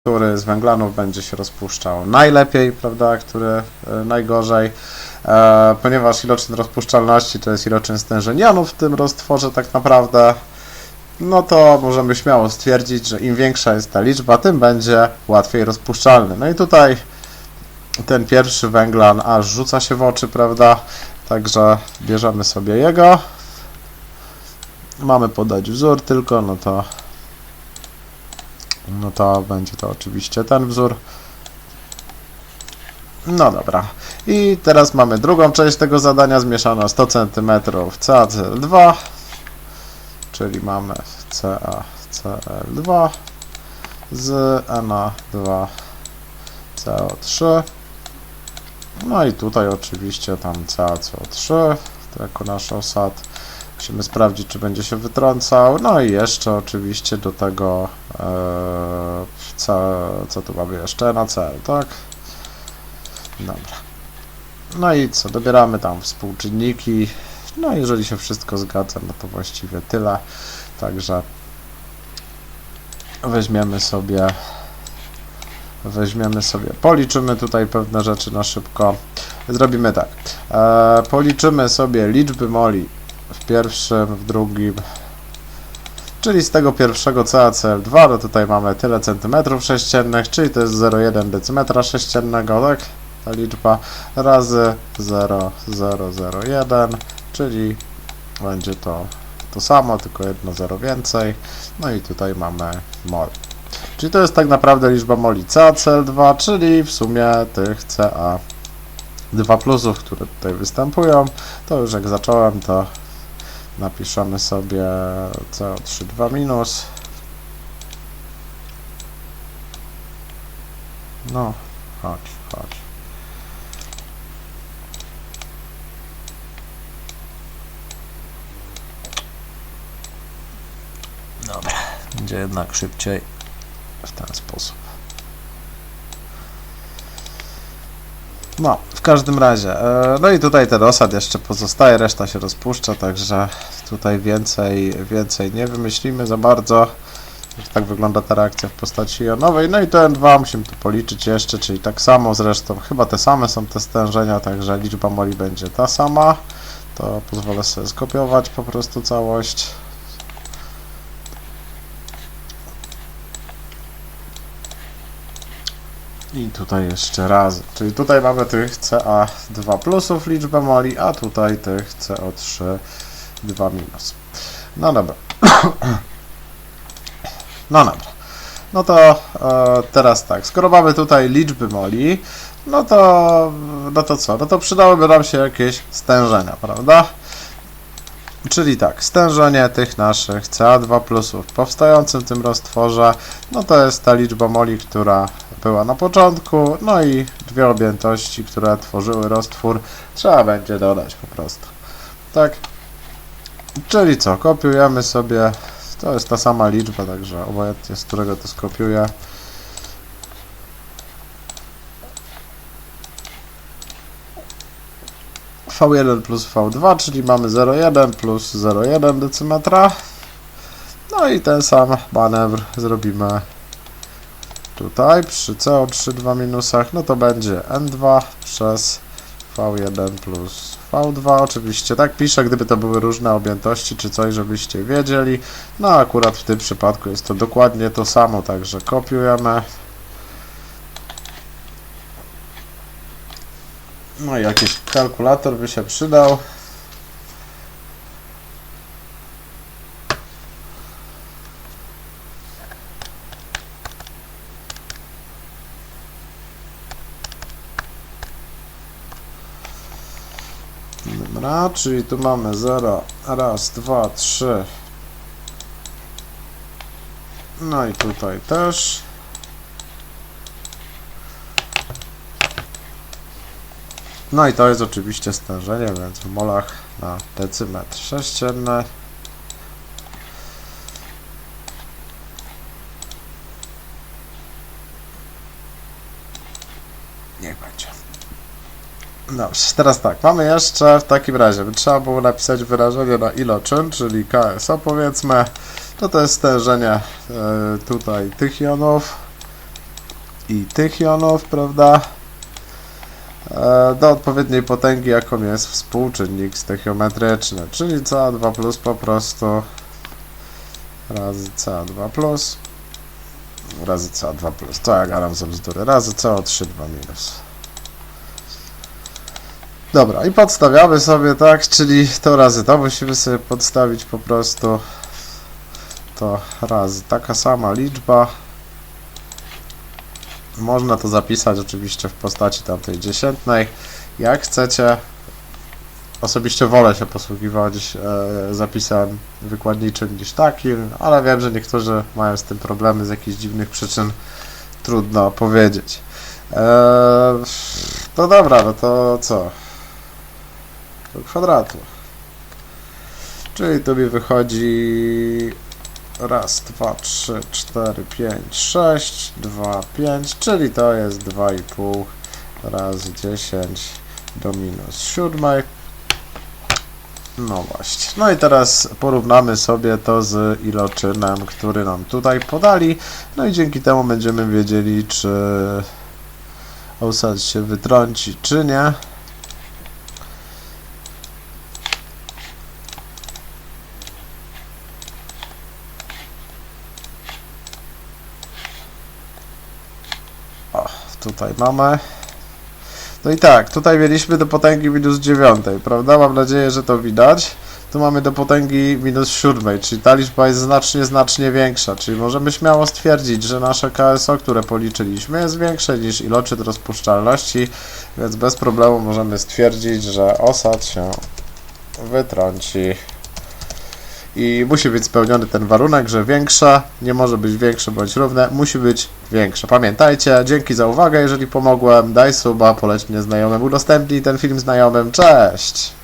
który z węglanów będzie się rozpuszczał najlepiej, prawda, który e, najgorzej, e, ponieważ iloczyn rozpuszczalności to jest iloczyn stężeń jonów w tym roztworze tak naprawdę, no to możemy śmiało stwierdzić, że im większa jest ta liczba, tym będzie łatwiej rozpuszczalny. No i tutaj ten pierwszy węglan aż rzuca się w oczy, prawda, także bierzemy sobie jego. Mamy podać wzór tylko, no to no to będzie to oczywiście ten wzór. No dobra. I teraz mamy drugą część tego zadania zmieszana 100 cm CaCl2, czyli mamy CaCl2 z Na2 CO3. No i tutaj oczywiście tam CaCO3 to jako nasz osad. Musimy sprawdzić, czy będzie się wytrącał. No i jeszcze oczywiście do tego, e, co, co tu mamy jeszcze? Na cel, tak? Dobra. No i co? Dobieramy tam współczynniki. No jeżeli się wszystko zgadza, no to właściwie tyle. Także weźmiemy sobie weźmiemy sobie, policzymy tutaj pewne rzeczy na szybko. Zrobimy tak. E, policzymy sobie liczby moli w pierwszym, w drugim, czyli z tego pierwszego CaCl2, no tutaj mamy tyle centymetrów sześciennych, czyli to jest 0,1 decymetra sześciennego, tak? Ta liczba razy 0,001, czyli będzie to to samo, tylko jedno 0 więcej. No i tutaj mamy mol. Czyli to jest tak naprawdę liczba moli CaCl2, czyli w sumie tych Ca2 plusów, które tutaj występują. To już jak zacząłem, to napiszemy sobie CO3 2 minus. No, chodź, chodź. Dobra, będzie jednak szybciej w ten sposób. No, w każdym razie. e, No i tutaj ten osad jeszcze pozostaje, reszta się rozpuszcza, także tutaj więcej, więcej nie wymyślimy za bardzo. Tak wygląda ta reakcja w postaci jonowej. No i to N2 musimy tu policzyć jeszcze, czyli tak samo zresztą, chyba te same są te stężenia, także liczba moli będzie ta sama. To pozwolę sobie skopiować po prostu całość. I tutaj jeszcze raz. Czyli tutaj mamy tych Ca2 plusów liczbę moli, a tutaj tych CO3 2 minus. No dobra. No dobra. No to e, teraz tak, skoro mamy tutaj liczby moli, no to, no to co? No to przydałyby nam się jakieś stężenia, prawda? Czyli tak, stężenie tych naszych Ca2 plusów powstającym w tym roztworze, no to jest ta liczba moli, która była na początku, no i dwie objętości, które tworzyły roztwór, trzeba będzie dodać po prostu. Tak? Czyli co, kopiujemy sobie, to jest ta sama liczba, także obojętnie z którego to skopiuję. V1 plus V2, czyli mamy 0,1 plus 0,1 decymetra. No i ten sam manewr zrobimy tutaj przy CO3 2 minusach, no to będzie N2 przez V1 plus V2. Oczywiście tak piszę, gdyby to były różne objętości czy coś, żebyście wiedzieli. No akurat w tym przypadku jest to dokładnie to samo, także kopiujemy. No i jakiś kalkulator by się przydał. Dobra, czyli tu mamy 0, raz, dwa, trzy. No i tutaj też. No i to jest oczywiście stężenie, więc w molach na decymetr sześcienny. Niech będzie. Dobrze, teraz tak, mamy jeszcze w takim razie, trzeba było napisać wyrażenie na iloczyn, czyli KSO powiedzmy, to to jest stężenie e, tutaj tych jonów, i tych jonów, prawda? E, do odpowiedniej potęgi, jaką jest współczynnik stechiometryczny, czyli CO2 plus po prostu razy CO2 plus razy CO2 plus. To ja gadam za bzdury. Razy CO3 2 minus. Dobra, i podstawiamy sobie, tak? Czyli to razy to musimy sobie podstawić po prostu. To razy taka sama liczba. Można to zapisać oczywiście w postaci tamtej dziesiętnej. Jak chcecie. Osobiście wolę się posługiwać e, zapisem wykładniczym niż takim, ale wiem, że niektórzy mają z tym problemy z jakichś dziwnych przyczyn. Trudno powiedzieć. E, to dobra, no to co? Do kwadratu. Czyli tu mi wychodzi raz, dwa, trzy, cztery, pięć, sześć, dwa, pięć, czyli to jest 2,5 razy 10 do minus siódmej. No właśnie. No i teraz porównamy sobie to z iloczynem, który nam tutaj podali. No i dzięki temu będziemy wiedzieli, czy osad się wytrąci, czy nie. Tutaj mamy. No i tak, tutaj mieliśmy do potęgi minus 9, prawda? Mam nadzieję, że to widać. Tu mamy do potęgi minus 7, czyli ta liczba jest znacznie, znacznie większa, czyli możemy śmiało stwierdzić, że nasze KSO, które policzyliśmy, jest większe niż iloczyt rozpuszczalności, więc bez problemu możemy stwierdzić, że osad się wytrąci. I musi być spełniony ten warunek, że większe nie może być większe bądź równe, musi być większe. Pamiętajcie, dzięki za uwagę, jeżeli pomogłem, daj suba, poleć mnie znajomym, udostępnij ten film znajomym, cześć!